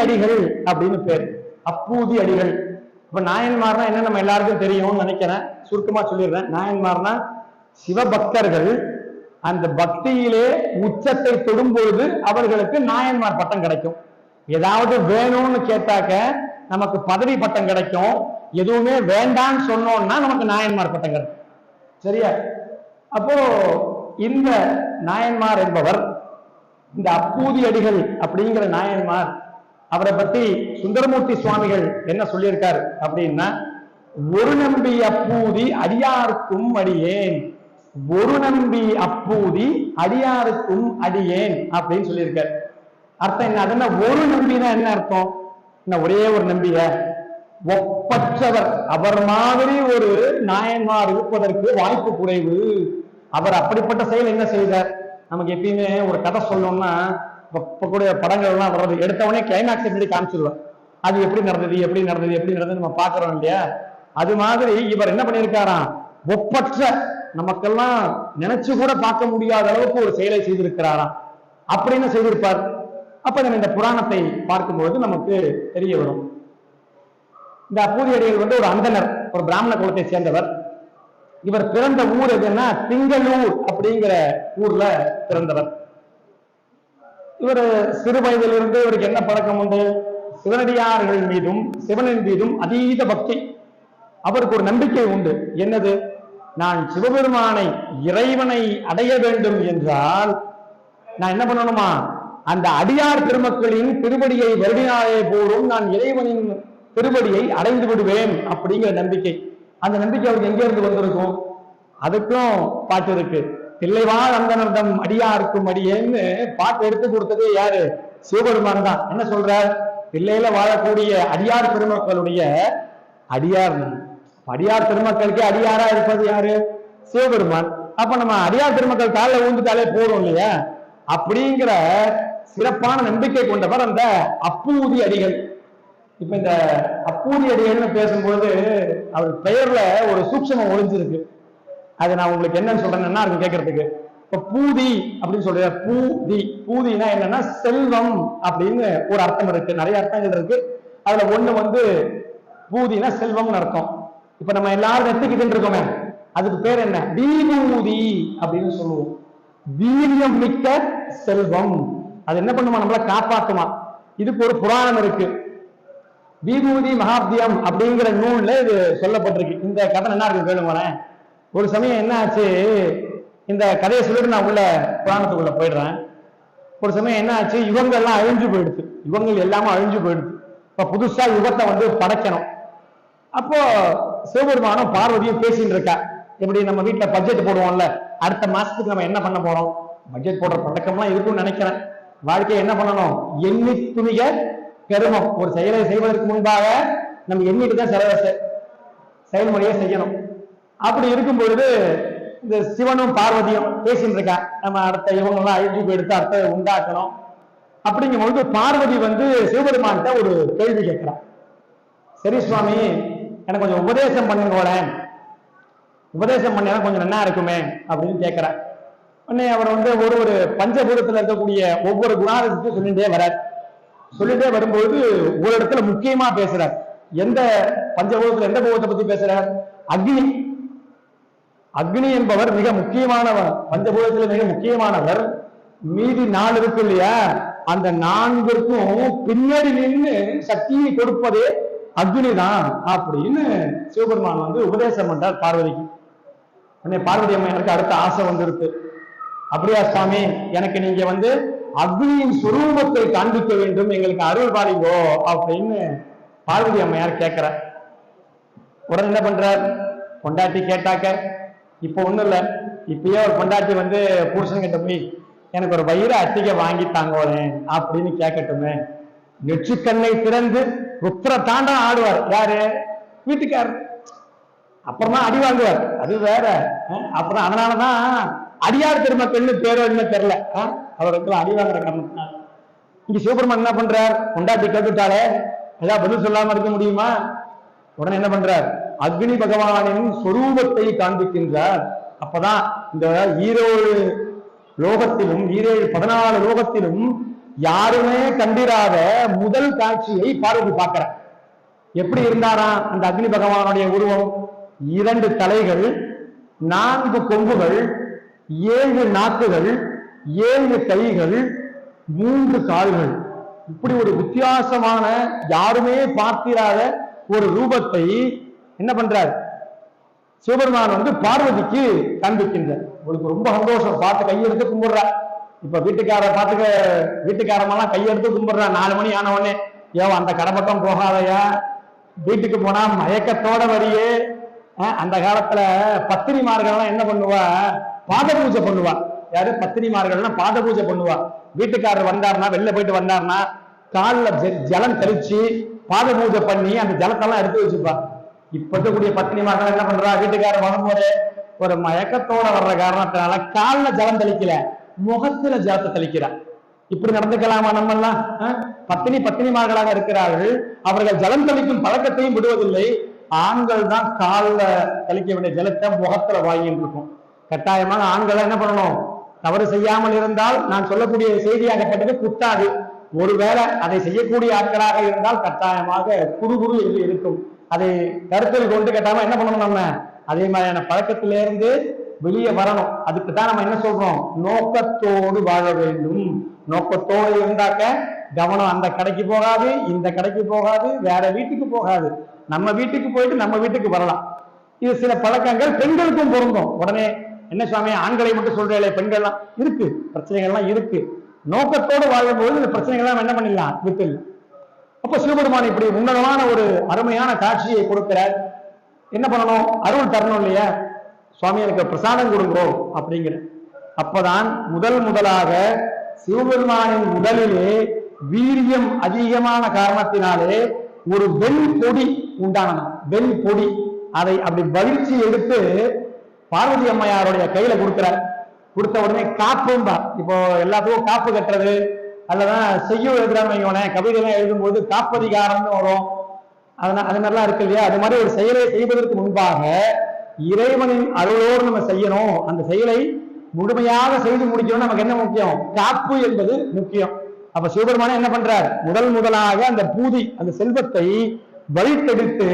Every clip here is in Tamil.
அடிகள் அப்படின்னு பேர். அப்பூதி அடிகள். இப்ப நாயன்மார்னா என்ன நம்ம எல்லாருக்கும் தெரியும்னு நினைக்கிறேன். சுருக்கமா சொல்லிடுறேன். நாயன்மார்னா சிவபக்தர்கள் அந்த பக்தியிலே உச்சத்தை தொடும் பொழுது அவர்களுக்கு நாயன்மார் பட்டம் கிடைக்கும். ஏதாவது வேணும்னு கேட்டாக்க நமக்கு பதவி பட்டம் கிடைக்கும். எதுவுமே வேண்டாம்னு சொன்னோம்னா நமக்கு நாயன்மார் பட்டம் கிடைக்கும். சரியா? அப்போ இந்த நாயன்மார் என்பவர் இந்த அப்பூதி அடிகள் அப்படிங்கிற நாயன்மார் அவரை பத்தி சுந்தரமூர்த்தி சுவாமிகள் என்ன சொல்லியிருக்காரு அப்படின்னா ஒரு நம்பி அப்பூதி அடியாருக்கும் அடியேன். ஒரு நம்பி அப்பூதி அடியாருக்கும் அடியேன் அப்படின்னு சொல்லியிருக்காரு. அர்த்தம் என்ன? அது என்ன ஒரு நம்பினா என்ன அர்த்தம்? என்ன ஒரே ஒரு நம்பிய? ஒப்பற்றவர் அவர் மாதிரி ஒரு நாயன்மார் இருப்பதற்கு வாய்ப்பு குறைவு. அவர் அப்படிப்பட்ட செயல் என்ன செய்தார்? நமக்கு எப்பயுமே ஒரு கதை சொல்லணும்னா இப்ப கூடிய படங்கள் எல்லாம் வர்றது எடுத்தவனே கிளைமேக்ஸ் எப்படி காமிச்சிருவேன் அது எப்படி நடந்தது எப்படி நடந்தது எப்படி நடந்தது நம்ம பாக்குறோம் இல்லையா? அது மாதிரி இவர் என்ன பண்ணியிருக்காராம்? ஒப்பற்ற நமக்கெல்லாம் நினைச்சு கூட பார்க்க முடியாத அளவுக்கு ஒரு செயலை செய்திருக்கிறாராம். அப்படின்னு செய்திருப்பார். அப்ப நம்ம இந்த புராணத்தை பார்க்கும்போது நமக்கு தெரிய வரும். இந்த அப்பூதியடிகள் வந்து ஒரு அந்தனர் ஒரு பிராமண குலத்தை சேர்ந்தவர். இவர் பிறந்த ஊர் எதுன்னா திங்களூர் அப்படிங்கிற ஊர்ல பிறந்தவர். இவர் சிறு வயதிலிருந்து இவருக்கு என்ன பழக்கம் உண்டு? சிவனடியார்கள் மீதும் சிவனின் மீதும் அதீத பக்தி. அவருக்கு ஒரு நம்பிக்கை உண்டு. என்னது? நான் சிவபெருமானை இறைவனை அடைய வேண்டும் என்றால் நான் என்ன பண்ணணுமா? அந்த அடியார் பெருமக்களின் திருவடியை வருடினாலே போலும் நான் இறைவனின் திருவடியை அடைந்து விடுவேன் அப்படிங்கிற நம்பிக்கை. அந்த நம்பிக்கை அவருக்கு எங்க இருந்து வந்திருக்கும்? அதுக்கும் பாட்டு இருக்கு. தில்லைவாழ் அந்தனர்தம் அடியாருக்கும் அடியேன்னு பாட்டு எடுத்து கொடுத்ததே யாரு? சிவபெருமான் தான். என்ன சொல்றார்? தில்லையில வாழக்கூடிய அடியார் பெருமக்களுடைய அடியார் அடியார் பெருமக்களுக்கே அடியாரா இருப்பது யாரு? சிவபெருமான். அப்ப நம்ம அடியார் பெருமக்கள் காலில் ஊந்துட்டாலே போதும் இல்லையா? அப்படிங்கிற சிறப்பான நம்பிக்கை கொண்டவர் அந்த அப்பூதி அடிகள். இப்ப இந்த அப்பூதி அடிகள்னு பேசும்போது அவர் பெயர்ல ஒரு சூட்சமம் ஒளிஞ்சிருக்கு. அது நான் உங்களுக்கு என்னன்னு சொல்றேன் என்ன இருக்கும் கேட்கறதுக்கு? இப்ப பூதி அப்படின்னு சொல்ற பூதி. பூதினா என்னன்னா செல்வம் அப்படின்னு ஒரு அர்த்தம் இருக்கு. நிறைய அர்த்தங்கள் இருக்கு. அதுல ஒண்ணு வந்து பூதினா செல்வம்னு அர்த்தம். இப்ப நம்ம எல்லாரும் நெத்திக்கிட்டு இருக்கோமே அதுக்கு பேர் என்ன? வீபூதி அப்படின்னு சொல்லுவோம். வீரியம் மிக்க செல்வம். அது என்ன பண்ணுமா? நம்மள காப்பாத்துமா. இதுக்கு ஒரு புராணம் இருக்கு. விபூதி மகாப்தியம் அப்படிங்கிற நூல்ல இது சொல்லப்பட்டிருக்கு. இந்த கதை என்ன இருக்கு கேளுங்களேன். ஒரு சமயம் என்ன ஆச்சு இந்த கதையை சொல்லிட்டு நான் உள்ள புராணத்துக்குள்ள போயிடுறேன். ஒரு சமயம் என்ன ஆச்சு இவங்க எல்லாம் அழிஞ்சு போயிடுது இவங்க எல்லாமே அழிஞ்சு போயிடுது இப்ப புதுசா யுகத்தை வந்து படைக்கணும். அப்போ சிவபெருமானும் பார்வதியும் பேசிட்டு இருக்கா. எப்படி நம்ம வீட்டுல பட்ஜெட் போடுவோம்ல? அடுத்த மாசத்துக்கு நம்ம என்ன பண்ண போறோம்? பட்ஜெட் போடுற பழக்கம்லாம் இருக்கும்னு நினைக்கிறேன். வாழ்க்கையை என்ன பண்ணணும்? எண்ணி துணிக பெருமம். ஒரு செயலை செய்வதற்கு முன்பாக நம்ம எண்ணிட்டு தான் செலவை செயல்முறையை செய்யணும். அப்படி இருக்கும் பொழுது இந்த சிவனும் பார்வதியும் பேசிட்டு இருக்கா நம்ம அடுத்த இவங்கெல்லாம் அழிஞ்சு போயிடுத்து அடுத்த உண்டாக்கணும். அப்படிங்கும் பொழுது பார்வதி வந்து சிவபெருமான்கிட்ட ஒரு கேள்வி கேட்கிறான் சரி சுவாமி எனக்கு கொஞ்சம் உபதேசம் பண்ணுங்களேன் உபதேசம் பண்ணா கொஞ்சம் நல்லா இருக்குமே அப்படின்னு கேட்கிறார். உடனே அவர் வந்து ஒரு ஒரு பஞ்சபூதத்துல இருக்கக்கூடிய ஒவ்வொரு குணாதிசத்தையும் சொல்லிட்டே வரார் சொல்லிட்டே வரும்பொழுது ஒரு இடத்துல முக்கியமா பேசுறார். எந்த பஞ்சபூதத்துல எந்த பூதத்தை பத்தி பேசுறார்? அக்னி அக்னி என்பவர் மிக முக்கியமானவர். பஞ்சபூதத்தில் மிக முக்கியமானவர். மீதி நாலு இருக்கு இல்லையா? அந்த நான்கிற்கும் பின்னாடி நின்று சக்தியை கொடுப்பதே அக்னி தான் அப்படின்னு சிவபெருமான் வந்து உபதேசம் பண்றார் பார்வதிக்கு. உடனே பார்வதி அம்மா எனக்கு அடுத்த ஆசை வந்துருக்கு. அப்படியா சுவாமி எனக்கு நீங்க வந்து அக்னியின் சுரூபத்தை காண்பிக்க வேண்டும் எங்களுக்கு அருள் பாடிவோ அப்படின்னு பார்வதி அம்மையார் கேட்கிறார். உடனே என்ன பண்றார்? பொண்டாட்டி கேட்டாக்க இப்போ ஒன்றும் இல்லை. இப்பயே ஒரு பொண்டாட்டி வந்து புருஷன்கிட்ட போய் எனக்கு ஒரு வயிறு அட்டிகை வாங்கி தாங்கோளேன் அப்படின்னு கேட்கட்டுமே நெற்றுக்கண்ணை திறந்து ருத்ர தாண்டம் ஆடுவார். யாரு? வீட்டுக்காரர். அப்புறமா அடி வாங்குவார். அது வேற. அப்புறம் அதனாலதான் அடியார் பெருமக்கள்னு பேரோ என்ன தெரியல. அவருக்கு அடி வாங்குற காரணத்தினால இங்க சிவபெருமான் என்ன பண்றார்? பொண்டாட்டி கேட்டுட்டாலே ஏதாவது பதில் சொல்லாம இருக்க முடியுமா? உடனே என்ன பண்றார்? அக்னி பகவானின் சொரூபத்தை காண்பிக்கின்றார் அப்பதான் இந்த ஈரோடு லோகத்திலும் ஈரேழு பதினாலு லோகத்திலும் யாருமே கண்டிராத முதல் காட்சியை பார்வதி பார்க்கிறார். எப்படி இருந்தாராம் அந்த அக்னி பகவானுடைய உருவம். இரண்டு தலைகள் நான்கு கொம்புகள் ஏழு நாக்குகள் ஏழு கைகள் மூன்று கால்கள். இப்படி ஒரு வித்தியாசமான யாருமே பார்த்திராத ஒரு ரூபத்தை என்ன பண்றாரு? சிவபெருமான் வந்து பார்வதிக்கு காண்பிக்கின்றார். உங்களுக்கு ரொம்ப சந்தோஷம். பார்த்து கையெடுத்து கும்பிடுறா. இப்ப வீட்டுக்கார பார்த்துக்க வீட்டுக்காரமெல்லாம் கையெடுத்து கும்பிடுறா. நாலு மணி ஆன உடனே ஏவ அந்த கடைப்பட்டம் போகாதயா? வீட்டுக்கு போனா மயக்கத்தோட வரியே. அந்த காலத்துல பத்திரிமார்கள்லாம் என்ன பண்ணுவா? பாத பூஜை பண்ணுவா. யாரு? பத்திரிமார்கள்லாம் பாத பூஜை பண்ணுவா. வீட்டுக்காரர் வந்தாருன்னா வெளில போயிட்டு வந்தாருன்னா காலில் ஜலம் தெளிச்சு பாத பூஜை பண்ணி அந்த ஜலத்தெல்லாம் எடுத்து வச்சுப்பா. இப்ப இருக்கக்கூடிய பத்தினிமார்கள் என்ன பண்றா? வீட்டுக்காரர் வரும்போது ஒரு மயக்கத்தோட வர்ற காரணத்தினால கால்ல ஜலம் தெளிக்கல முகத்துல ஜலத்தை தெளிக்கிறார் இப்படி நடந்துக்கலாமா நம்ம எல்லாம் பத்தினி பத்தினிமார்களாக இருக்கிறார்கள். அவர்கள் ஜலம் தெளிக்கும் பழக்கத்தையும் விடுவதில்லை. ஆண்கள் தான் கால்ல தெளிக்க வேண்டிய ஜலத்தை முகத்துல வாங்கிட்டு இருக்கும். கட்டாயமாக ஆண்கள் என்ன பண்ணணும்? தவறு செய்யாமல் இருந்தால் நான் சொல்லக்கூடிய செய்தியாகப்பட்டது குத்தாது ஒருவேளை அதை செய்யக்கூடிய ஆட்களாக இருந்தால் கட்டாயமாக குறுகுறு என்று இருக்கும். அதை கருத்தில் கொண்டு கேட்டாம என்ன பண்ணணும் நம்ம? அதே மாதிரியான பழக்கத்திலிருந்து வெளியே வரணும். அதுக்கு தான் நம்ம என்ன சொல்றோம்? நோக்கத்தோடு வாழ வேண்டும். நோக்கத்தோடு இருந்தாக்க கவனம் அந்த கடைக்கு போகாது இந்த கடைக்கு போகாது வேற வீட்டுக்கு போகாது. நம்ம வீட்டுக்கு போயிட்டு நம்ம வீட்டுக்கு வரலாம். இது சில பழக்கங்கள் பெண்களுக்கும் பொருந்தும். உடனே என்ன சுவாமி ஆண்களை மட்டும் சொல்றீங்களே பெண்கள்லாம் இருக்கு. பிரச்சனைகள்லாம் இருக்கு. நோக்கத்தோடு வாழும்போது இந்த பிரச்சனைகள்லாம் என்ன பண்ணிடலாம்? விட்டுடலாம். அப்ப சிவபெருமான் இப்படி உன்னதமான ஒரு அருமையான காட்சியை கொடுக்கிறார். என்ன பண்ணணும்? அருள் தரணும் இல்லையா? சுவாமி எனக்கு பிரசாதம் கொடுங்கோ அப்படிங்கிற. அப்பதான் முதல் முதலாக சிவபெருமானின் உடலிலே வீரியம் அதிகமான காரணத்தினாலே ஒரு வெண் பொடி உண்டானது. வெண் பொடி. அதை அப்படி வலிச்சு எடுத்து பார்வதி அம்மையாருடைய கையில கொடுக்கிறார். கொடுத்த உடனே காப்பும்பா. இப்போ எல்லாத்துக்கும் காப்பு கட்டுறது அல்லதான் செய்யும் எழுதுறான்னு வைங்களேன். கவிதைலாம் எழுதும்போது காப்பதிகாரம்னு வரும். அதனால அது மாதிரிலாம் இருக்கு இல்லையா? அது மாதிரி ஒரு செயலை செய்வதற்கு முன்பாக இறைவனின் அருளோடு நம்ம செய்யணும். அந்த செயலை முழுமையாக செய்து முடிக்கணும் நமக்கு என்ன முக்கியம்? காப்பு என்பது முக்கியம். அப்ப சுபர்மான என்ன பண்றார்? முதல் முதலாக அந்த பூதி அந்த செல்வத்தை வழித்தெடுத்து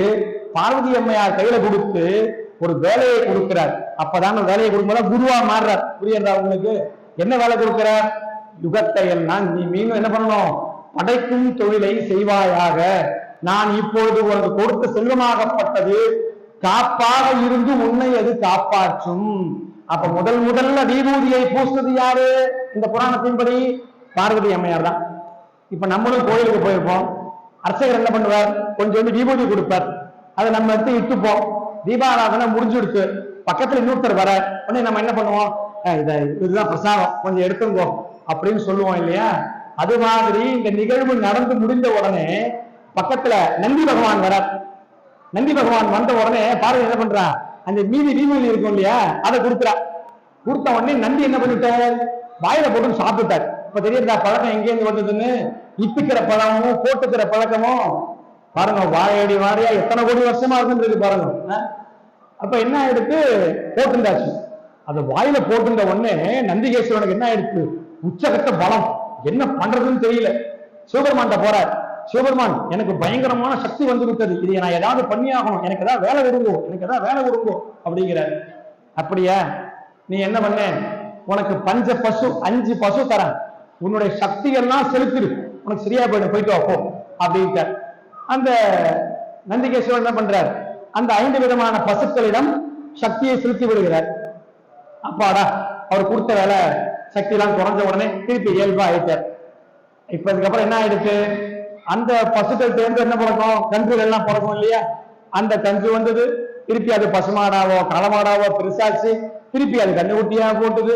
பார்வதி அம்மையார் கையில கொடுத்து ஒரு வேலையை கொடுக்கிறார். அப்பதான் வேலையை கொடுக்கும்போது குருவா மாறுறார். புரியுதா உங்களுக்கு? என்ன வேலை கொடுக்கிறார்? யுகத்தை எல்லாம் நீ மீண்டும் என்ன பண்ணணும்? படைக்கும் தொழிலை செய்வாயாக. நான் இப்பொழுது உனக்கு கொடுத்த செல்வமாகப்பட்டது. காப்பாக இருந்து உன்னை அது காப்பாற்றும். அப்ப முதல் முதல்ல விபூதியை பூசுறது யாரு? இந்த புராணத்தின்படி பார்வதி அம்மையார் தான். இப்ப நம்மளும் கோயிலுக்கு போயிருப்போம். அர்ச்சகர் என்ன பண்ணுவார்? கொஞ்சோண்டு விபூதி கொடுப்பார். அதை நம்ம எடுத்து இட்டுப்போம். தீபாராதனை முடிஞ்சுடுத்து பக்கத்துல இன்னொருத்தர் வர உடனே நம்ம என்ன பண்ணுவோம்? இத இதுதான் பிரசாதம். கொஞ்சம் எடுத்துங்கோ. அப்படின்னு சொல்லுவோம் இல்லையா? அது மாதிரி இந்த நிகழ்வு நடந்து முடிந்த உடனே பக்கத்துல நந்தி பகவான் வர நந்தி பகவான் வந்த உடனே பார்வதி என்ன பண்றா? அந்த மீதி வீமொழி இருக்கும் இல்லையா? அதை கொடுக்குறா. கொடுத்த உடனே நந்தி என்ன பண்ணிட்டார்? வாயில போட்டு சாப்பிட்டார் இப்ப தெரியுதா பழக்கம் எங்கேருந்து வந்ததுன்னு? இப்பிக்கிற பழமும் போட்டுக்கிற பழக்கமும். பாருங்க வாழையடி வாழையா எத்தனை கோடி வருஷமா இருந்துருக்கு பாருங்க. அப்ப என்ன ஆயிடுத்து போட்டுண்டாச்சு அது வாயில போட்டுட்ட உடனே நந்திகேஸ்வரனுக்கு என்ன ஆயிடுச்சு உச்சகட்ட பலம். என்ன பண்றதுன்னு தெரியல. சிவபெருமான்கிட்ட போறார். சிவபெருமான் எனக்கு பயங்கரமான சக்தி வந்து விட்டது இதை நான் ஏதாவது பண்ணி ஆகணும் எனக்கு ஏதாவது வேலை விடுங்கோ. எனக்கு ஏதாவது வேலை விடுங்கோ அப்படிங்கிறார். அப்படியா? நீ என்ன பண்ண? உனக்கு பஞ்ச பசு அஞ்சு பசு தரேன். உன்னுடைய சக்திகள்லாம் செலுத்திடு. உனக்கு சரியா போயிடும். போயிட்டு வாப்போ அப்படின்ட்டார். அந்த நந்திகேஸ்வரன் என்ன பண்றார்? அந்த ஐந்து விதமான பசுக்களிடம் சக்தியை செலுத்தி விடுகிறார். அப்பாடா அவர் கொடுத்த வேலை சக்தி எல்லாம் குறைஞ்ச உடனே திருப்பி இயல்பா ஆயிட்டார் இப்ப இதுக்கப்புறம் என்ன ஆயிடுச்சு? அந்த பசுக்கள் தேர்ந்து என்ன பிறக்கும் கன்றுகள் எல்லாம் பிறக்கும் இல்லையா? அந்த கன்று வந்தது. திருப்பி அது பசுமாடாவோ களமாடாவோ பெருசாச்சு. திருப்பி அது கண்ணுக்குட்டியா போட்டது.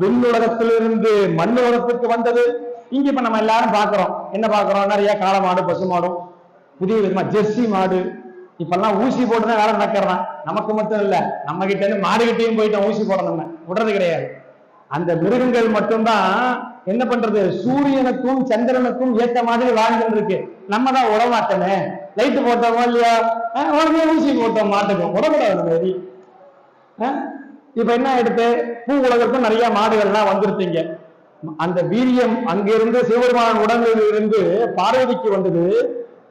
விண்ணுலகத்திலிருந்து மண் உலகத்துக்கு வந்தது. இங்க இப்ப நம்ம எல்லாரும் பாக்குறோம் என்ன பாக்குறோம் நிறைய காளமாடு பசுமாடும் புதிய விதமா ஜெர்சி மாடு. இப்பெல்லாம் ஊசி போட்டு தான் வேலை நடக்கிறான் நமக்கு மட்டும் இல்ல நம்ம கிட்ட இருந்து மாடு கிட்டையும் போயிட்டோம் ஊசி போடணும் விடுறது கிடையாது. அந்த மிருகங்கள் மட்டும்தான் என்ன பண்றது? சூரியனுக்கும் சந்திரனுக்கும் ஏத்த மாதிரி வாழ்ந்துட்டு இருக்கு. நம்ம தான் உடமாட்டமே. லைட் போட்டோமோ இல்லையா? உடனே ஊசி போட்டோம் மாட்டுக்கும். உடக்கூடாது அந்த மாதிரி இப்ப என்ன ஆயிடுத்து பூ உலகத்துக்கும் நிறைய மாடுகள்லாம் வந்துருச்சுங்க அந்த வீரியம் அங்கிருந்து சிவபெருமான் உடம்பில் இருந்து பார்வதிக்கு வந்தது.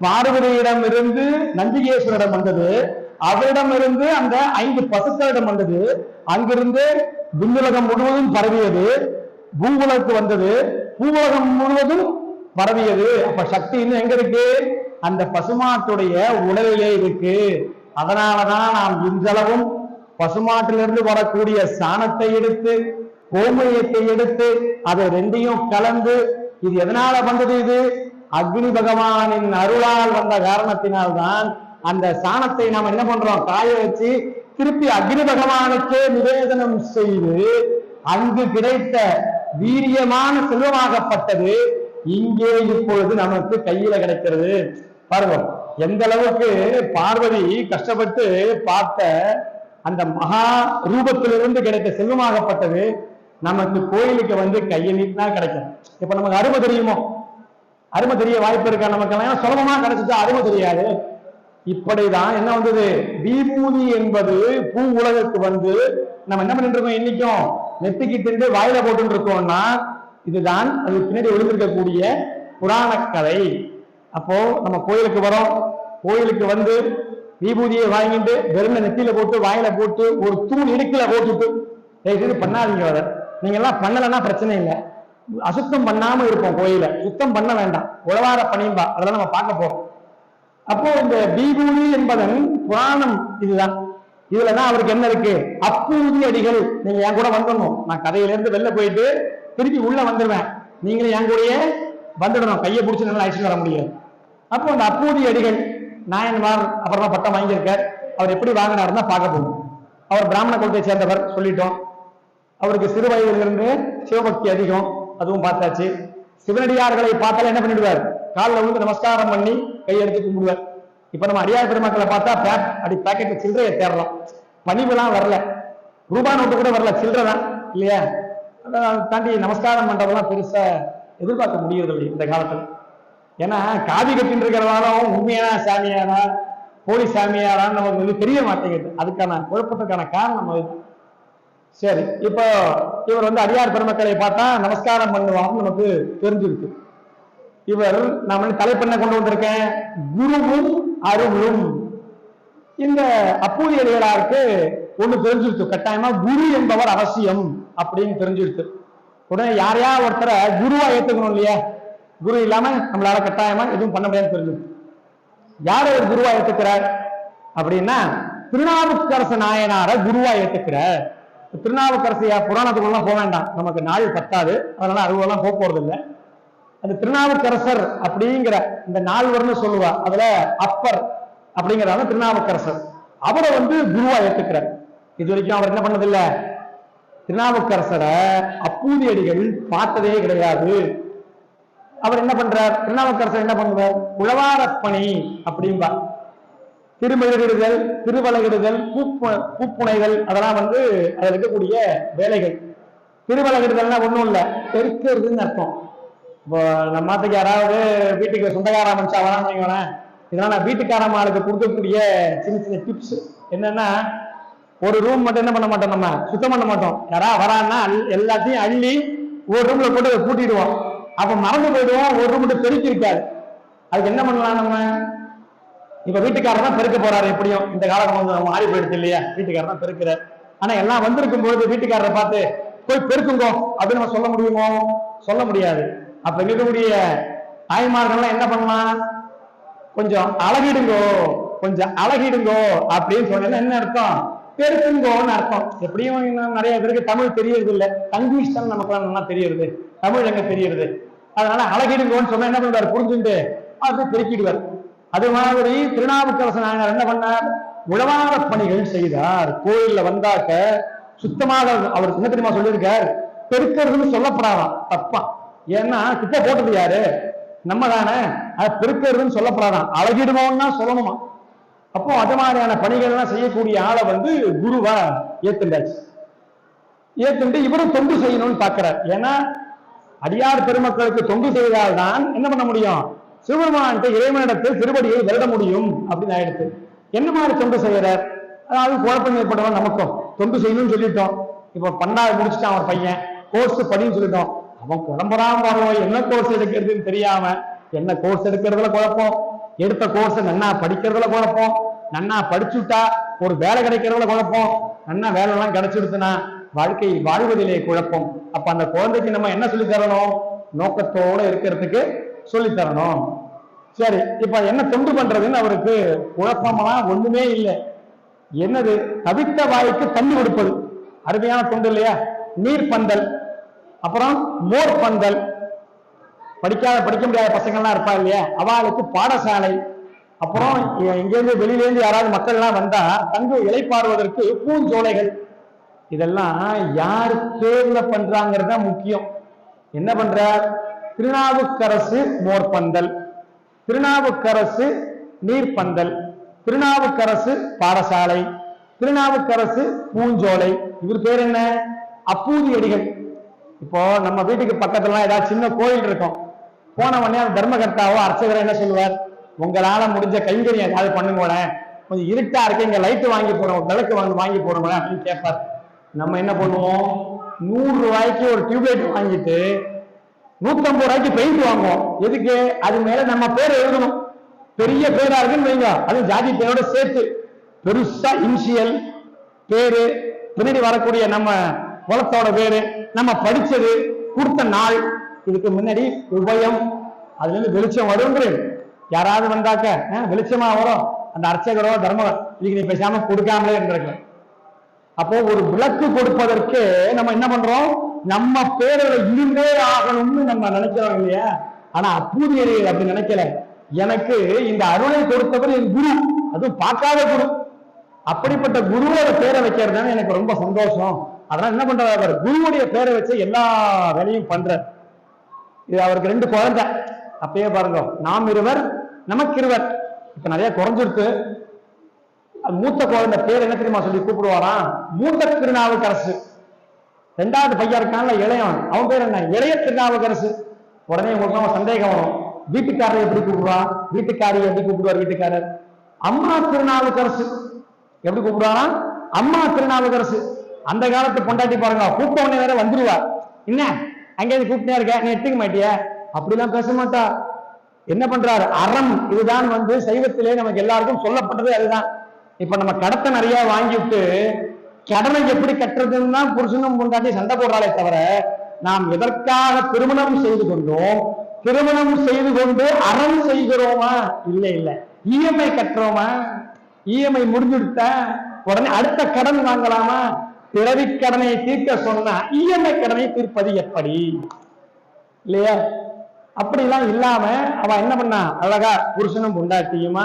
பார்வதியிடம் இருந்து நந்திகேஸ்வரிடம் வந்தது. அவரிடமிருந்து அந்த ஐந்து பசுக்களிடம் வந்தது. அங்கிருந்து விண்ணுலகம் முழுவதும் பரவியது பூவுலகுக்கு வந்தது. பூவுலகம் முழுவதும் பரவியது. அப்ப சக்தி இன்னும் எங்க இருக்கு? அந்த பசுமாட்டுடைய உடலிலே இருக்கு. அதனாலதான் நாம் இன்றளவும் பசுமாட்டிலிருந்து வரக்கூடிய சாணத்தை எடுத்து கோமயத்தை எடுத்து அதை ரெண்டையும் கலந்து இது எதனால வந்தது இது? அக்னி பகவானின் அருளால் வந்த காரணத்தினால்தான் அந்த சாணத்தை நாம் என்ன பண்றோம் காய வச்சு திருப்பி அக்னி பகவானுக்கே நிவேதனம் செய்து அங்கு கிடைத்த வீரியமான செல்வமாகப்பட்டது இங்கே இப்பொழுது நமக்கு கையில கிடைக்கிறது. பருவம் எந்த அளவுக்கு பார்வதி கஷ்டப்பட்டு பார்த்த அந்த மகா ரூபத்திலிருந்து கிடைத்த செல்வமாகப்பட்டது நமக்கு கோயிலுக்கு வந்து கையை நீட்டினா கிடைக்கும். இப்ப நமக்கு அருமை தெரியுமோ? அருமை தெரிய வாய்ப்பு இருக்கா? நமக்கு எல்லாம் சுலபமா கிடைச்சிட்டா அருமை தெரியாது. இப்படிதான் என்ன வந்தது? விபூதி என்பது பூ உலகத்துக்கு வந்து நம்ம என்ன பண்ணிட்டு இருக்கோம்? இன்னைக்கும் நெத்திக்கு திண்டு வாயில போட்டு இருக்கோம்னா இதுதான் அது பின்னாடி ஒளிந்திருக்கக்கூடிய புராண கதை. அப்போ நம்ம கோயிலுக்கு வரோம். கோயிலுக்கு வந்து விபூதியை வாங்கிட்டு வெறும் நெத்தியில போட்டு வாயில போட்டு ஒரு தூள் இடுக்கில போட்டுட்டு பண்ணாதீங்க அதை. நீங்க எல்லாம் பண்ணலைன்னா பிரச்சனை இல்லை. அசுத்தம் பண்ணாம இருப்போம் கோயில. சுத்தம் பண்ண வேண்டாம். உழவார பணியும்பா. அதெல்லாம் நம்ம பார்க்க போறோம். அப்போ இந்த பீபூதி என்பதன் புராணம் இதுதான். இதுலதான் அவருக்கு என்ன இருக்கு? அப்பூதி அடிகள். நீங்க என் கூட வந்துடணும். நான் கதையில இருந்து வெளில போயிட்டு திருப்பி உள்ள வந்துடுவேன் நீங்களும் என் கூடயே வந்துடணும். கையை பிடிச்சி நல்லா அழைச்சிட்டு வர முடியாது. அப்போ அந்த அப்பூதி அடிகள் நாயன்மார் அப்புறமா பட்டம் வாங்கியிருக்கார். அவர் எப்படி வாங்கினாருன்னா பார்க்க போகணும் அவர் பிராமண குலத்தை சேர்ந்தவர் சொல்லிட்டோம். அவருக்கு சிறு வயதிலிருந்து சிவபக்தி அதிகம். அதுவும் பார்த்தாச்சு. சிவனடியார்களை பார்த்தாலே என்ன பண்ணிடுவார்? காலில் விழுந்து நமஸ்காரம் பண்ணி கையெடுத்து கும்பிடுவார் இப்ப நம்ம அடியார் பெருமக்களை பார்த்தா பேக் அப்படி பேக்கெட் சில்லறையை தேடுறோம் பணிவுலாம் வரல. ரூபா நோட்டு கூட வரல. சில்லறை தான். இல்லையா? அதை தாண்டி நமஸ்காரம் பண்றதெல்லாம் பெருசா எதிர்பார்க்க முடியறதில்லை இந்த காலத்துல. ஏன்னா காவி கட்டின்னு இருக்கிறதாலும் உண்மையான சாமியானா போலி சாமியாரான்னு நமக்கு வந்து தெரிய மாட்டேங்குது. அதுக்கான குழப்பத்துக்கான காரணம் அது. சரி இப்போ இவர் வந்து அடியார் பெருமக்களை பார்த்தா நமஸ்காரம் பண்ணுவாங்க நமக்கு தெரிஞ்சிருக்கு. இவர் நான் வந்து தலைப்பெண்ண கொண்டு வந்திருக்கேன் குருவும் அருளும். இந்த அப்பூதி ஒண்ணு தெரிஞ்சிருச்சு. கட்டாயமா குரு என்பவர் அவசியம் அப்படின்னு தெரிஞ்சிருச்சு. உடனே யாரையா ஒருத்தரை குருவா ஏத்துக்கணும் இல்லையா? குரு இல்லாம நம்மளால கட்டாயமா எதுவும் பண்ண முடியாதுன்னு தெரிஞ்சிருக்கு யார் அவர் குருவா ஏத்துக்கிறார்? அப்படின்னா திருநாவுக்கரசு நாயனார குருவா ஏத்துக்கிறார். திருநாவுக்கரசையா புராணத்துக்குள்ள போக வேண்டாம். நமக்கு நாள் பத்தாது. அதனால அதுவெல்லாம் போக போறது இல்லை அந்த திருநாவுக்கரசர் அப்படிங்கிற இந்த நால்வர்னு சொல்லுவா அதுல அப்பர் அப்படிங்கிறதால திருநாவுக்கரசர். அவரை வந்து குருவா ஏத்துக்கிறார். இது வரைக்கும் அவர் என்ன பண்ணதில்ல? திருநாவுக்கரசரை அப்பூதி அடிகள் பார்த்ததே கிடையாது. அவர் என்ன பண்றார்? திருநாவுக்கரசர் என்ன பண்ணுவார்? உழவாரப்பணி அப்படிம்பா திருவலகிடுதல் பூப்பு பூப்புனைதல் அதெல்லாம் வந்து அதில் இருக்கக்கூடிய வேலைகள். திருவலகிடுதல்னா ஒன்றும் இல்லை பெருக்கிறதுன்னு அர்த்தம். இப்போ நம்ம மாத்துக்கு யாராவது வீட்டுக்கு சொந்தக்கார மனுஷா வரான்னு வைங்களேன். இதெல்லாம் நான் வீட்டுக்காரம்மா ஆளுக்கு கொடுக்கக்கூடிய சின்ன சின்ன டிப்ஸ் என்னன்னா ஒரு ரூம் மட்டும் என்ன பண்ண மாட்டோம் நம்ம? சுத்தம் பண்ண மாட்டோம். யாராவது வரான்னா எல்லாத்தையும் அள்ளி ஒரு ரூம்ல போட்டு பூட்டிடுவோம். அப்ப மறந்து போயிடுவோம். ஒரு ரூம் மட்டும் பெருக்கி இருக்காது. அதுக்கு என்ன பண்ணலாம் நம்ம? இப்ப வீட்டுக்காரர் தான் பெருக்க போறாரு எப்படியும். இந்த காலம் கொஞ்சம் மாறி போயிடுச்சு இல்லையா? வீட்டுக்காரர் தான் பெருக்கிறார். ஆனா எல்லாம் வந்திருக்கும் போது வீட்டுக்காரரை பார்த்து போய் பெருக்குங்கோ. அப்படின்னு நம்ம சொல்ல முடியுமோ? சொல்ல முடியாது. அப்ப இருக்கக்கூடிய தாய்மார்கள்லாம் என்ன பண்ணலாம் கொஞ்சம் அழகிடுங்கோ கொஞ்சம் அழகிடுங்கோ அப்படின்னு சொன்னா என்ன அர்த்தம்? பெருக்குங்கோன்னு அர்த்தம். எப்படியும் இன்னும் நிறைய பேருக்கு தமிழ் தெரியறது இல்ல தங்கிலீஷ் தான் நமக்கு நல்லா தெரியறது. தமிழ் எங்க தெரியறது? அதனால அழகிடுங்கோன்னு சொன்னா என்ன பண்ணுவார்? புரிஞ்சுட்டு அது பெருக்கிடுவார். அது மாதிரி திருநாவுக்கரசு நாயனார் என்ன பண்ணார்? உழவார பணிகள் செய்தார். கோயில்ல வந்தாக்க சுத்தமாக அவர் என்ன தெரியுமா சொல்லியிருக்கார்? பெருக்கிறதுன்னு சொல்லப்படாதான். தப்பா. ஏன்னா குப்பை போட்டது யாரு? நம்ம தானே அது பெருக்கிறதுன்னு சொல்லப்படாதான். அழகிடுவோம்னா சொல்லணுமா? அப்போ அது மாதிரியான பணிகள்லாம் செய்யக்கூடிய ஆளை வந்து குருவா ஏத்துண்டாச்சு ஏத்துண்டு இவரும் தொண்டு செய்யணும்னு பாக்குறார் ஏன்னா அடியார் பெருமக்களுக்கு தொண்டு செய்தால் தான் என்ன பண்ண முடியும்? சிவபெருமான்கிட்ட இறைவனிடத்தில் திருவடியை வருட முடியும் அப்படின்னு ஆயிடுத்து. என்ன மாதிரி தொண்டு செய்யறார் அதாவது குழப்பம் ஏற்படுவோம் நமக்கும் தொண்டு செய்யணும்னு சொல்லிட்டோம். இப்போ பன்னாறு முடிச்சுட்டான் ஒரு பையன். கோர்ஸ் படின்னு சொல்லிட்டோம். அவன் குழம்புறான் பாருவோம் என்ன கோர்ஸ் எடுக்கிறதுன்னு தெரியாம என்ன கோர்ஸ் எடுக்கிறதுல குழப்பம்? எடுத்த கோர்ஸ் நன்னா படிக்கிறதுல குழப்பம்? நன்னா படிச்சுட்டா ஒரு வேலை கிடைக்கிறதுல குழப்பம்? நன்னா வேலை எல்லாம் கிடைச்சிடுச்சுன்னா வாழ்க்கை வாழ்வதிலே குழப்பம். அப்ப அந்த குழந்தைக்கு நம்ம என்ன சொல்லி தரணும்? நோக்கத்தோட இருக்கிறதுக்கு சொல்லி தரணும். சரி இப்ப என்ன தொண்டு பண்றதுன்னு அவருக்கு குழப்பமெல்லாம் ஒண்ணுமே இல்லை. என்னது? தவித்த வாய்க்கு தண்ணி கொடுப்பது. அருமையான தொண்டு இல்லையா? நீர் பந்தல் அப்புறம் மோர் பந்தல். படிக்காத படிக்க முடியாத பசங்கள்லாம் இருப்பா இல்லையா? அவளுக்கு பாடசாலை. அப்புறம் இங்கேருந்து வெளியிலேருந்து யாராவது மக்கள் எல்லாம் வந்தா தங்கு இலைப்பாடுவதற்கு பூஞ்சோலைகள். இதெல்லாம் யார் பேர்ல பண்றாங்கிறது தான் முக்கியம். என்ன பண்றார் திருநாவுக்கரசு மோர்பந்தல் திருநாவுக்கரசு நீர்ப்பந்தல் திருநாவுக்கரசு பாடசாலை. திருநாவுக்கரசு பூஞ்சோலை. இவர் பேர் என்ன? அப்பூதியடிகள். இப்போ நம்ம வீட்டுக்கு பக்கத்துல ஏதாவது சின்ன கோயில் இருக்கும். போன உடனே அந்த தர்மகர்த்தாவோ அர்ச்சகரோ என்ன சொல்லுவார்? உங்களால முடிஞ்ச கைங்கறி ஏதாவது பண்ணுங்களேன். கொஞ்சம் இருட்டா இருக்கு. இங்க லைட் வாங்கி போடுவோம் விளக்கு வாங்கி வாங்கி போடுங்களேன். அப்படின்னு கேட்பார். நம்ம என்ன பண்ணுவோம்? நூறு ரூபாய்க்கு ஒரு டியூப்லைட் வாங்கிட்டு நூத்தம்பது ரூபாய்க்கு பெயிண்ட் வாங்குவோம். எதுக்கு? அது மேல நம்ம பேர் எழுதணும். பெரிய பேரா இருக்குன்னு வைங்க. அது ஜாதி பேரோட சேர்த்து. பெருசா இனிஷியல் பேரு. பின்னாடி வரக்கூடிய நம்ம குலத்தோட பேரு நம்ம படிச்சது கொடுத்த நாள் இதுக்கு முன்னாடி உபயம் அதுல இருந்து வெளிச்சம் வருங்கிறது யாராவது வந்தாக்க வெளிச்சமா வரும். அந்த அர்ச்சகரோ தர்ம இதுக்கு நீ பேசாம கொடுக்காமலே இருந்திருக்கலாம். அப்போ ஒரு விளக்கு கொடுப்பதற்கு நம்ம என்ன பண்றோம்? நம்ம பேரில் இருந்தே ஆகணும்னு நம்ம நினைக்கிறோம் இல்லையா? ஆனா அப்பூதியரை அப்படி நினைக்கல. எனக்கு இந்த அருளை கொடுத்தவர் என் குரு. அதுவும் பார்க்காத குரு. அப்படிப்பட்ட குருவோட பேரை வைக்கிறது எனக்கு ரொம்ப சந்தோஷம். அதனால என்ன பண்றாரு அவர்? குருவுடைய பேரை வச்சு எல்லா வேலையும் பண்றார். இது அவருக்கு ரெண்டு குழந்தை. அப்பயே பாருங்க. நாம் இருவர் நமக்கு இருவர். இப்ப நிறைய குறைஞ்சிருக்கு மூத்த குழந்தை பேர் என்ன தெரியுமா சொல்லி கூப்பிடுவாராம்? மூத்த திருநாவுக்கரசு. ரெண்டாவது பையன் இருக்கான்ல இளையவன். அவன் பேர் என்ன? இளைய திருநாவுக்கரசு. உடனே உங்களுக்கு சந்தேகம் வரும். வீட்டுக்காரர் எப்படி கூப்பிடுவா வீட்டுக்காரி எப்படி கூப்பிடுவார் வீட்டுக்காரர்? அம்மா திருநாவுக்கரசு. எப்படி கூப்பிடுவாராம் அம்மா திருநாவுக்கரசு. அந்த காலத்து பொண்டாட்டி பாருங்க கூப்பிட்ட உடனே வேற வந்துருவா. என்ன? அங்கேயிருந்து கூப்பிட்டே இருக்க நீ எடுத்துக்க மாட்டியா? அப்படிலாம் பேச மாட்டா. என்ன பண்றாரு? அறம். இதுதான் வந்து சைவத்திலே நமக்கு எல்லாருக்கும் சொல்லப்பட்டது அதுதான். இப்ப நம்ம கடத்தை நிறைய வாங்கிட்டு கடனை எப்படி கட்டுறதுன்னு தான் புருஷனும் பொண்டாட்டி சண்டை போடுறாளே தவிர நாம் எதற்காக திருமணம் செய்து கொண்டோம்? திருமணம் செய்து கொண்டு அறம் செய்கிறோமா? இல்ல இல்ல. இஎம்ஐ கட்டுறோமா? இஎம்ஐ முடிஞ்சுடுத்த உடனே அடுத்த கடன் வாங்கலாமா? பிறவி கடனை தீர்க்க சொன்னா இஎம்ஐ கடனை தீர்ப்பது எப்படி? இல்லையா? அப்படிலாம் இல்லாம அவ என்ன பண்ணா? அழகா புருஷனும் பொண்டாட்டியுமா?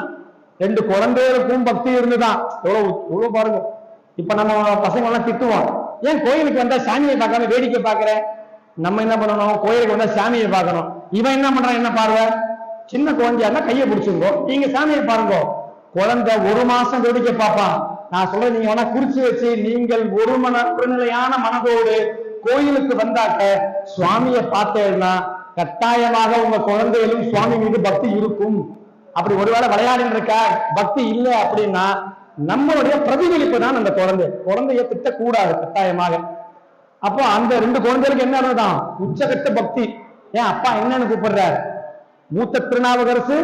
ரெண்டு குழந்தைகளுக்கும் பக்தி இருந்துதான். எவ்வளவு எவ்வளவு பாருங்க. இப்ப நம்ம பசங்க எல்லாம் திட்டுவோம் ஏன் கோயிலுக்கு வந்தா சாமியை பார்க்காம வேடிக்கை பார்க்கற? நம்ம என்ன பண்ணணும்? கோயிலுக்கு வந்தா சாமியை பார்க்கணும். இவன் என்ன பண்றான்? என்ன பாருவ? சின்ன குழந்தையா இருந்தா கையை பிடிச்சிருங்கோ நீங்க சாமியை பாருங்க. குழந்தை ஒரு மாசம் வேடிக்கை பார்ப்பான். நான் சொல்றேன் நீங்க வேணா குறிச்சு வச்சு நீங்கள் ஒரு மன ஒருநிலையான மனதோடு கோயிலுக்கு வந்தாக்க சுவாமியை பார்த்தேன்னா கட்டாயமாக உங்க குழந்தைகளும் சுவாமி மீது பக்தி இருக்கும். அப்படி ஒருவேளை விளையாடின்னு இருக்கா பக்தி இல்லை அப்படின்னா நம்மளுடைய பிரதிபலிப்பு தான் அந்த குழந்தை. குழந்தைய திட்டக்கூடாது கட்டாயமாக. அப்போ அந்த ரெண்டு குழந்தைகளுக்கு என்ன இருந்ததான் உச்சகட்ட பக்தி. ஏன் அப்பா என்னன்னு கூப்பிடுறாரு? மூத்த திருநாவுக்கரசு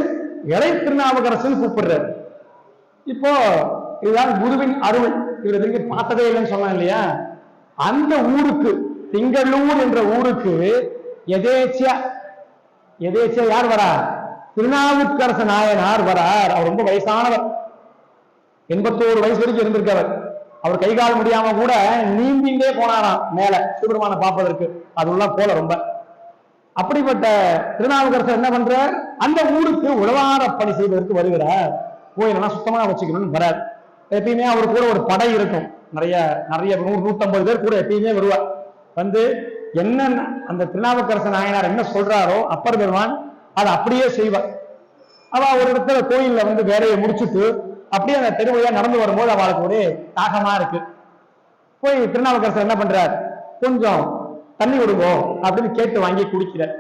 இறை திருநாவுக்கரசுன்னு கூப்பிடுறாரு. இப்போ இதுதான் குருவின் அருள். இவர் இதுக்கு பார்த்ததே இல்லைன்னு சொன்னேன் இல்லையா? அந்த ஊருக்கு திங்களூர் என்ற ஊருக்கு எதேச்சியா எதேச்சியா யார் வரா? திருநாவுக்கரச நாயனார் வரார். அவர் ரொம்ப வயசானவர். எண்பத்தோரு வயசு வரைக்கும் இருந்திருக்கவர். அவர் கை கால் முடியாம கூட நீந்திண்டே போனாராம் மேல சுப்பிரமான பார்ப்பதற்கு. அதுலாம் போல ரொம்ப. அப்படிப்பட்ட திருநாவுக்கரசர் என்ன பண்றார்? அந்த ஊருக்கு உழவார பணி செய்வதற்கு வருகிறார். கோயிலெல்லாம் சுத்தமா வச்சுக்கணும்னு வரார். எப்பயுமே அவர் கூட ஒரு படை இருக்கும். நிறைய நிறைய நூறு நூத்தம்பது பேர் கூட எப்பயுமே வருவார். வந்து என்ன அந்த திருநாவுக்கரசர் நாயனார் என்ன சொல்றாரோ அப்பர் பெருமான் அதை அப்படியே செய்வார். அவ ஒரு இடத்துல கோயில்ல வந்து வேலையை முடிச்சுட்டு அப்படியே அந்த தெருவழியா நடந்து வரும்போது அவளுக்கு ஒரு தாகமா இருக்கு. போய் திருநாவுக்கரசர் என்ன பண்றார்? கொஞ்சம் தண்ணி விடுவோம் அப்படின்னு கேட்டு வாங்கி குடிக்கிறார்.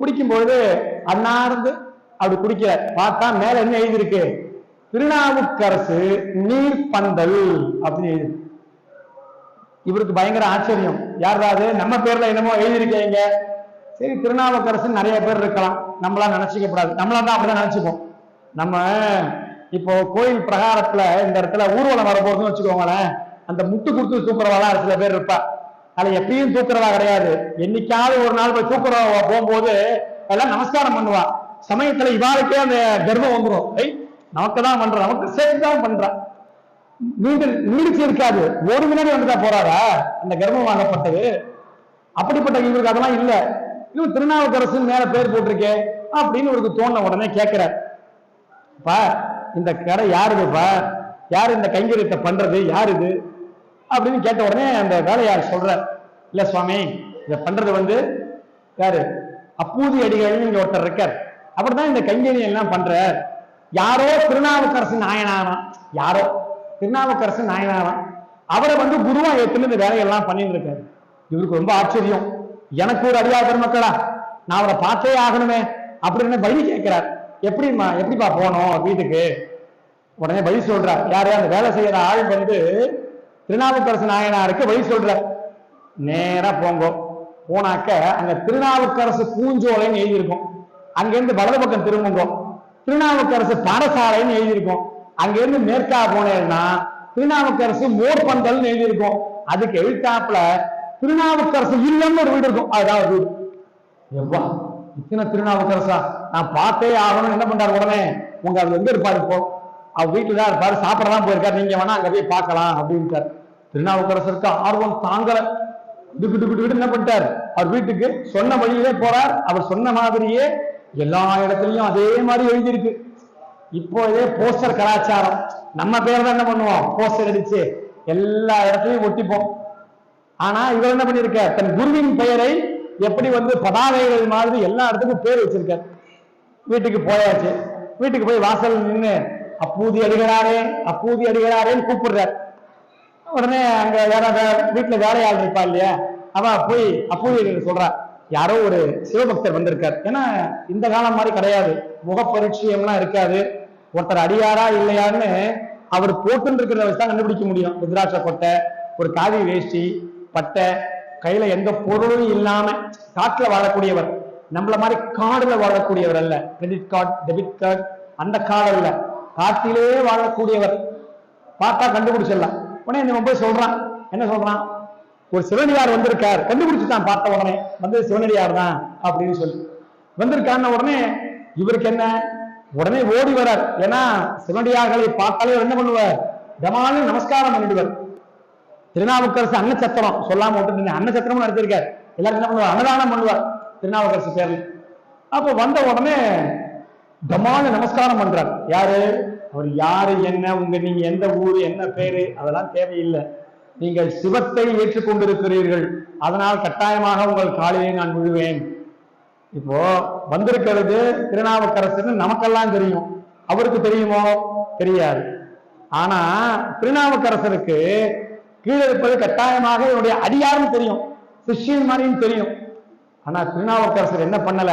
குடிக்கும்பொழுது அன்னார்ந்து அப்படி குடிக்கிறார். பார்த்தா மேல என்ன எழுதியிருக்கு? திருநாவுக்கரசு நீர் பந்தல் அப்படின்னு இவருக்கு பயங்கர ஆச்சரியம். யாராவது நம்ம பேர்ல என்னமோ எழுதியிருக்கீங்க. சரி திருநாவுக்கரசு நிறைய பேர் இருக்கலாம். நம்மளா நினைச்சுக்க கூடாது. நம்மளா தான் அப்படிதான் நினைச்சுப்போம். நம்ம இப்போ கோயில் பிரகாரத்துல இந்த இடத்துல ஊர்வலம் வரப்போகுதுன்னு வச்சுக்கோங்களேன். அந்த முட்டு கொடுத்து தூக்குறவாளா சில பேர் இருப்பா. அதுல எப்பயும் தூக்குறவா கிடையாது. என்னைக்காவது ஒரு நாள் போய் தூக்குறவா போகும்போது எல்லாம் நமஸ்காரம் பண்ணுவா. சமயத்துல இவாளுக்கே அந்த கர்வம் வந்துடும் ஐய் நமக்கு தான் பண்ற நமக்கு சேர்த்து தான் பண்ற. நீங்க நீடிச்சு இருக்காது. ஒரு முன்னாடி வந்துட்டா போறாரா? அந்த கர்வம் வாங்கப்பட்டது. அப்படிப்பட்ட இவருக்கு அதெல்லாம் இல்ல. இன்னும் திருநாவுக்கரசு மேல பேர் போட்டிருக்கே அப்படின்னு இவருக்கு தோண உடனே கேட்கிறார். பா இந்த கடை யாருதுப்பா? யார் இந்த கைங்கரியத்தை பண்றது? யார் இது அப்படின்னு கேட்ட உடனே அந்த வேலையார் சொல்ற இல்ல சுவாமி இதை பண்றது வந்து யாரு? அப்பூதி அடிகள் இங்க ஒருத்தர் இருக்கார். அப்படிதான் இந்த கைங்கரியம் எல்லாம் யாரோ திருநாவுக்கரசு நாயனாராம் யாரோ திருநாவுக்கரசு நாயனாராம் அவரை வந்து குருவா ஏத்துன்னு இந்த வேலையெல்லாம் பண்ணிட்டு இருக்காரு இவருக்கு ரொம்ப ஆச்சரியம். எனக்கு ஒரு அடியார் பெருமக்களா நான் அவரை பார்த்தே ஆகணுமே அப்படின்னு வழி கேட்கிறார். எப்படிம்மா எப்படிப்பா போனோம் வீட்டுக்கு? உடனே வழி சொல்றார். யாரு அந்த வேலை செய்யற ஆள் வந்து திருநாவுக்கரசு நாயனாருக்கு வழி சொல்றார். நேரா போங்கோ. போனாக்க அங்க திருநாவுக்கரசு பூஞ்சோலைன்னு எழுதியிருக்கும். அங்கேருந்து வலது பக்கம் திரும்புங்கோ. திருநாவுக்கரசு பாடசாலைன்னு எழுதியிருக்கும். அங்கிருந்து மேற்கா போனேன்னா திருநாவுக்கரசு மோர் பந்தல்னு எழுதியிருக்கும். அதுக்கு எழுத்தாப்புல திருநாவுக்கரசு இல்லம்னு ஒரு வீடு இருக்கும். அதுதான் வீடு. எவ்வா இத்தனை திருநாவுக்கரசா? நான் பார்த்தே ஆகணும்னு என்ன பண்றாரு உடனே? உங்க அவர் எங்க இருப்பாரு இப்போ? அவர் வீட்டுல தான் இருப்பாரு சாப்பிடலாம் போயிருக்காரு. நீங்க வேணா அங்க போய் பார்க்கலாம் அப்படின்ட்டார். திருநாவுக்கரசருக்கு ஆர்வம் தாங்கல. துக்கு டுக்கு என்ன பண்ணிட்டார்? அவர் வீட்டுக்கு சொன்ன வழியிலே போறார். அவர் சொன்ன மாதிரியே எல்லா இடத்துலயும் அதே மாதிரி எழுதியிருக்கு. இப்போ இதே போஸ்டர் கலாச்சாரம். நம்ம பேர் தான் என்ன பண்ணுவோம்? போஸ்டர் அடிச்சு எல்லா இடத்துலயும் ஒட்டிப்போம். ஆனா இவர் என்ன பண்ணிருக்க தன் குருவின் பெயரை எப்படி வந்து பதாகைகள் மாதிரி எல்லா இடத்துக்கும் பேர் வச்சிருக்கார். வீட்டுக்கு போயாச்சு. வீட்டுக்கு போய் வாசல் நின்று அப்பூதி அடிகளாரே அப்பூதி அடிகளாரேன்னு கூப்பிடுறார். உடனே அங்க வேற வீட்டுல வேலையாள் இருப்பா இல்லையா? அவ போய் அப்பூதி சொல்றா. யாரோ ஒரு சிவபக்தர் வந்திருக்கார். ஏன்னா இந்த காலம் மாதிரி கிடையாது. முகப்பரிச்சயம்லாம் இருக்காது. ஒருத்தர் அடியாரா இல்லையான்னு அவர் போட்டுன்னு இருக்கிறத வச்சு தான் கண்டுபிடிக்க முடியும். ருத்ராட்ச கொட்டை ஒரு காவி வேஷ்டி பட்டை கையில எந்த பொருளும் இல்லாம காட்டுல வாழக்கூடியவர். நம்மள மாதிரி காடுல வாழக்கூடியவர் அல்ல. கிரெடிட் கார்டு டெபிட் கார்டு அந்த காலம் அல்ல காட்டிலே வாழக்கூடியவர். பார்த்தா கண்டுபிடிச்சிடலாம். உடனே இந்த போய் சொல்றான். என்ன சொல்றான்? ஒரு சிவனடியார் வந்திருக்கார். கண்டுபிடிச்சுட்டான் பார்த்த உடனே வந்து சிவனடியார் தான் அப்படின்னு சொல்லி. வந்திருக்கான உடனே இவருக்கு என்ன? உடனே ஓடி வரார் ஏன்னா சிவனடியார்களை பார்த்தாலே என்ன பண்ணுவார்? தமானு நமஸ்காரம் பண்ணிடுவார். திருநாவுக்கரசு அன்னச்சத்திரம் சொல்லாம விட்டுட்டு அன்னச்சத்திரம் நடத்திருக்கார். எல்லாரும் என்ன பண்ணுவார்? அன்னதானம் பண்ணுவார் திருநாவுக்கரசு பேர்ல. அப்போ வந்த உடனே தமான நமஸ்காரம் பண்றார். யாரு? அவர் யாரு என்ன உங்க நீங்க எந்த ஊரு என்ன பேரு? அதெல்லாம் தேவையில்லை. நீங்கள் சிவத்தை ஏற்றுக்கொண்டிருக்கிறீர்கள். அதனால் கட்டாயமாக உங்கள் காலிலே நான் விழுவேன். இப்போ வந்திருக்கிறது திருநாவுக்கரசுன்னு நமக்கெல்லாம் தெரியும். அவருக்கு தெரியுமோ? தெரியாது. ஆனா திருநாவுக்கரசருக்கு கீழே இருப்பது கட்டாயமாக என்னுடைய அடியாரும் தெரியும். சிஷ்யன் மாதிரியும் தெரியும். ஆனா திருநாவுக்கரசர் என்ன பண்ணல?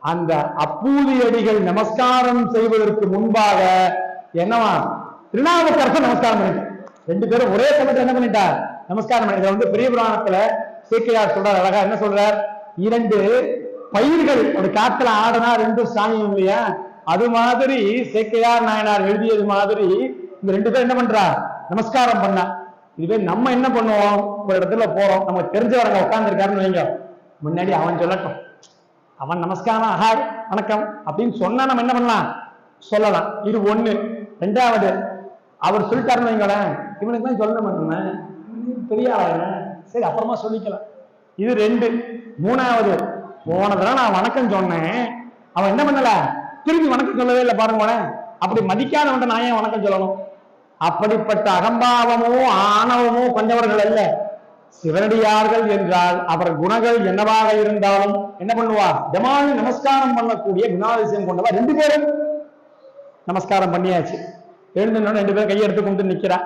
அந்த அப்பூதி அடிகள் நமஸ்காரம் செய்வதற்கு முன்பாக என்னவா? திருநாவுக்கரசர் நமஸ்காரம் பண்ணிட்டு ரெண்டு பேரும் ஒரே சமயத்தில் என்ன பண்ணிட்டார்? நமஸ்காரம் பண்ணி வந்து பெரிய புராணத்துல சீக்கையார் சொல்றார். அழகா என்ன சொல்றார்? இரண்டு பயிர்கள். ஒரு காத்துல ஆடனா ரெண்டு சாமியும் இல்லையா? அது மாதிரி சேக்கையார் நாயனார் எழுதியது மாதிரி இந்த ரெண்டு பேரும் என்ன பண்றா நமஸ்காரம் பண்ணா. இதுவே நம்ம என்ன பண்ணுவோம்? ஒரு இடத்துல போறோம். நமக்கு தெரிஞ்சவரங்க உட்காந்துருக்காருன்னு வைங்க. முன்னாடி அவன் சொல்லட்டும். அவன் நமஸ்காரம் ஹாய் வணக்கம் அப்படின்னு சொன்னா நம்ம என்ன பண்ணலாம்? சொல்லலாம். இது ஒண்ணு. ரெண்டாவது அவர் சொல்லிட்டாருன்னு வைங்களேன் இவனுக்கு தான் சொல்லணும் பெரிய சரி அப்புறமா சொல்லிக்கலாம். இது ரெண்டு. மூணாவது போன தடவை நான் வணக்கம் சொன்னேன். அவன் என்ன பண்ணல? திரும்பி வணக்கம் சொல்லவே இல்லை பாருங்களேன் அப்படி மதிக்காதவன் நான் ஏன் வணக்கம் சொல்லணும்? அப்படிப்பட்ட அகம்பாவமோ ஆணவமோ கொண்டவர்கள் அல்ல. சிவனடியார்கள் என்றால் அவர் குணங்கள் என்னவாக இருந்தாலும் என்ன பண்ணுவார்? ஜமானி நமஸ்காரம் பண்ணக்கூடிய குணாதிசயம் கொண்டவர். ரெண்டு பேரும் நமஸ்காரம் பண்ணியாச்சு. எழுந்தோன்னு ரெண்டு பேரும் கையெடுத்து கொண்டு நிக்கிறா.